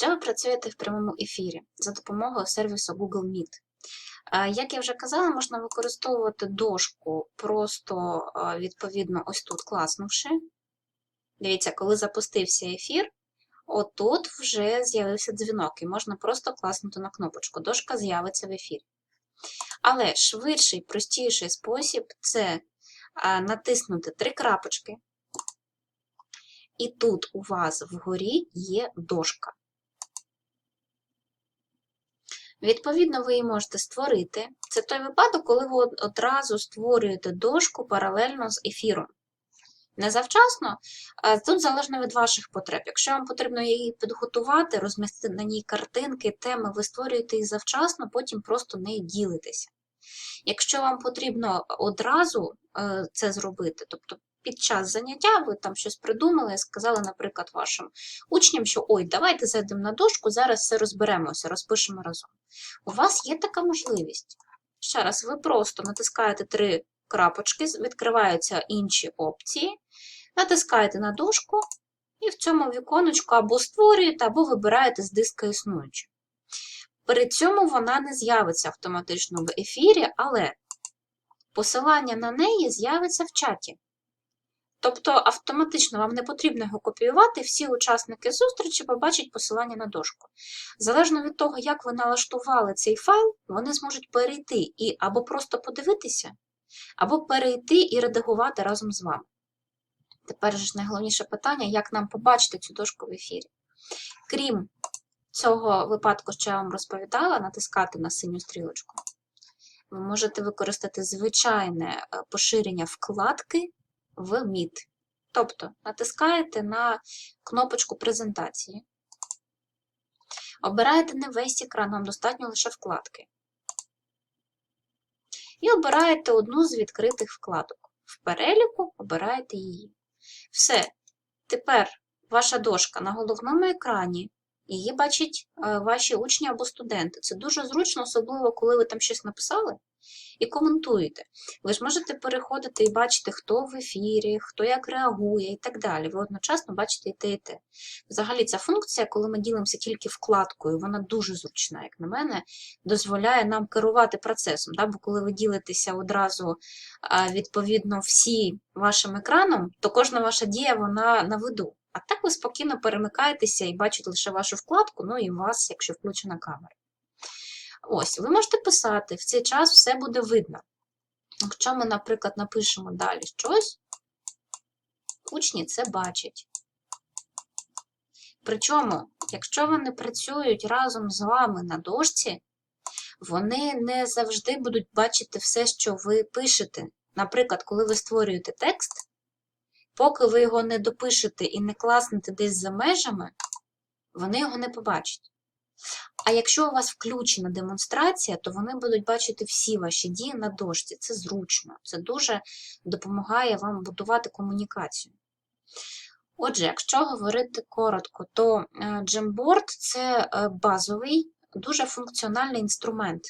Якщо ви працюєте в прямому ефірі за допомогою сервісу Google Meet, е, як я вже казала, можна використовувати дошку просто е, відповідно ось тут класнувши. Дивіться, коли запустився ефір, отут вже з'явився дзвінок, і можна просто класнути на кнопочку. Дошка з'явиться в ефірі. Але швидший, простіший спосіб це е, натиснути три крапочки, і тут у вас вгорі є дошка. Відповідно, ви її можете створити. Це той випадок, коли ви одразу створюєте дошку паралельно з ефіром. Не завчасно, тут залежно від ваших потреб. Якщо вам потрібно її підготувати, розмістити на ній картинки, теми, ви створюєте їх завчасно, потім просто нею ділитеся. Якщо вам потрібно одразу е, це зробити, тобто під час заняття ви там щось придумали, сказали, наприклад, вашим учням, що ой, давайте зайдемо на дошку, зараз все розберемося, розпишемо разом. У вас є така можливість. Ще раз, ви просто натискаєте три крапочки, відкриваються інші опції, натискаєте на дошку, і в цьому віконечку або створюєте, або вибираєте з диска існуючи. При цьому вона не з'явиться автоматично в ефірі, але посилання на неї з'явиться в чаті. Тобто автоматично вам не потрібно його копіювати, всі учасники зустрічі побачать посилання на дошку. Залежно від того, як ви налаштували цей файл, вони зможуть перейти і або просто подивитися, або перейти і редагувати разом з вами. Тепер ж найголовніше питання, як нам побачити цю дошку в ефірі. Крім цього випадку, що я вам розповідала, натискати на синю стрілочку, ви можете використати звичайне е, поширення вкладки в Meet. Тобто натискаєте на кнопочку презентації, обираєте не весь екран, вам достатньо лише вкладки. І обираєте одну з відкритих вкладок. В переліку обираєте її. Все. Тепер ваша дошка на головному екрані, її бачать е, ваші учні або студенти. Це дуже зручно, особливо, коли ви там щось написали і коментуєте. Ви ж можете переходити і бачити, хто в ефірі, хто як реагує і так далі. Ви одночасно бачите і те, і те. Взагалі, ця функція, коли ми ділимося тільки вкладкою, вона дуже зручна, як на мене, дозволяє нам керувати процесом. Да? Бо коли ви ділитеся одразу відповідно всі вашим екраном, то кожна ваша дія вона на виду. А так ви спокійно перемикаєтеся і бачите лише вашу вкладку, ну і вас, якщо включена камера. Ось, ви можете писати, в цей час все буде видно. Якщо ми, наприклад, напишемо далі щось, учні це бачать. Причому, якщо вони працюють разом з вами на дошці, вони не завжди будуть бачити все, що ви пишете. Наприклад, коли ви створюєте текст, поки ви його не допишете і не класнете десь за межами, вони його не побачать. А якщо у вас включена демонстрація, то вони будуть бачити всі ваші дії на дошці. Це зручно, це дуже допомагає вам будувати комунікацію. Отже, якщо говорити коротко, то е, Jamboard – це е, базовий, дуже функціональний інструмент.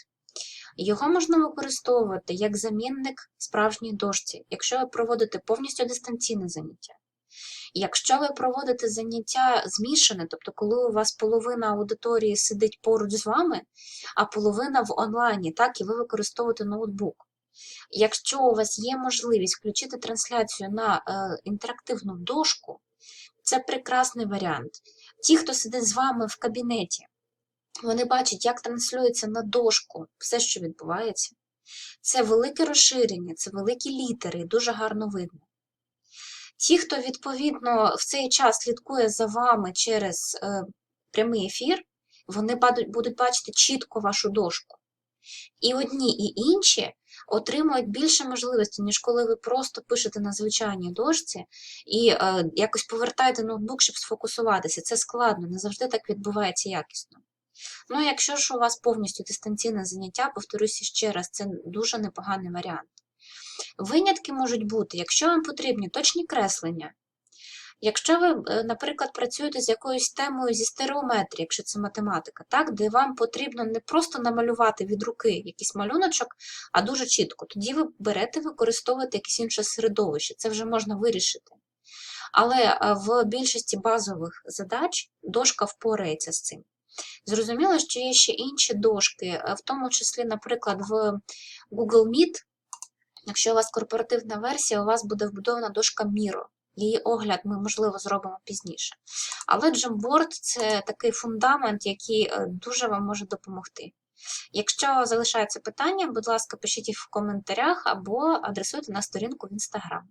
Його можна використовувати як замінник справжній дошці, якщо ви проводите повністю дистанційне заняття. Якщо ви проводите заняття змішане, тобто, коли у вас половина аудиторії сидить поруч з вами, а половина в онлайні, так, і ви використовуєте ноутбук. Якщо у вас є можливість включити трансляцію на е, інтерактивну дошку, це прекрасний варіант. Ті, хто сидить з вами в кабінеті, вони бачать, як транслюється на дошку все, що відбувається. Це велике розширення, це великі літери, дуже гарно видно. Ті, хто, відповідно, в цей час слідкує за вами через е, прямий ефір, вони будуть бачити чітко вашу дошку. І одні, і інші отримують більше можливостей, ніж коли ви просто пишете на звичайній дошці і е, якось повертаєте ноутбук, щоб сфокусуватися. Це складно, не завжди так відбувається якісно. Ну, якщо ж у вас повністю дистанційне заняття, повторюся ще раз, це дуже непоганий варіант. Винятки можуть бути, якщо вам потрібні точні креслення. Якщо ви, е, наприклад, працюєте з якоюсь темою зі стереометрії, якщо це математика, так, де вам потрібно не просто намалювати від руки якийсь малюночок, а дуже чітко, тоді ви берете, використовуєте якесь інше середовище, це вже можна вирішити. Але е, в більшості базових задач дошка впорається з цим. Зрозуміло, що є ще інші дошки, е, в тому числі, наприклад, в Google Meet, якщо у вас корпоративна версія, у вас буде вбудована дошка Miro. Її огляд ми, можливо, зробимо пізніше. Але Jamboard – це такий фундамент, який е, дуже вам може допомогти. Якщо залишаються питання, будь ласка, пишіть їх в коментарях або адресуйте на сторінку в Instagram.